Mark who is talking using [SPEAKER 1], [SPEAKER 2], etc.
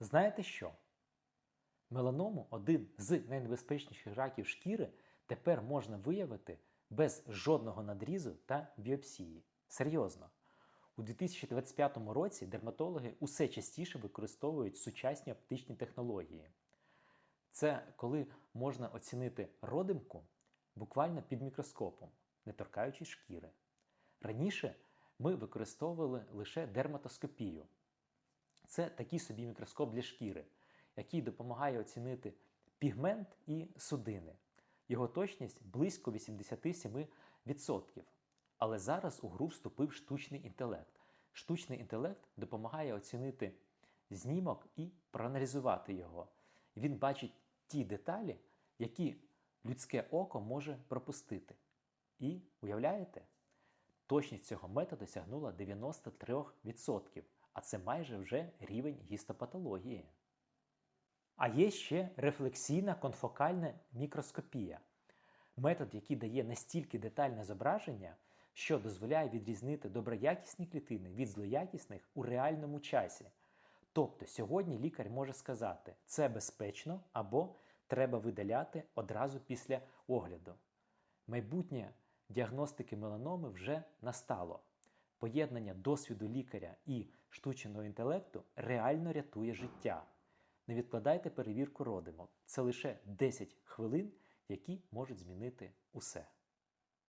[SPEAKER 1] Знаєте що? Меланому один з найнебезпечніших раків шкіри тепер можна виявити без жодного надрізу та біопсії. Серйозно. У 2025 році дерматологи усе частіше використовують сучасні оптичні технології. Це коли можна оцінити родимку буквально під мікроскопом, не торкаючись шкіри. Раніше ми використовували лише дерматоскопію. Це такий собі мікроскоп для шкіри, який допомагає оцінити пігмент і судини. Його точність близько 87%. Але зараз у гру вступив штучний інтелект. Штучний інтелект допомагає оцінити знімок і проаналізувати його. Він бачить ті деталі, які людське око може пропустити. І уявляєте, точність цього методу сягнула 93%, а це майже вже рівень гістопатології. А є ще рефлексійна конфокальна мікроскопія метод, який дає настільки детальне зображення, що дозволяє відрізнити доброякісні клітини від злоякісних у реальному часі. Тобто сьогодні лікар може сказати, це безпечно або треба видаляти одразу після огляду. Майбутнє діагностики меланоми вже настало. Поєднання досвіду лікаря і штучного інтелекту реально рятує життя. Не відкладайте перевірку родимок. Це лише 10 хвилин, які можуть змінити усе.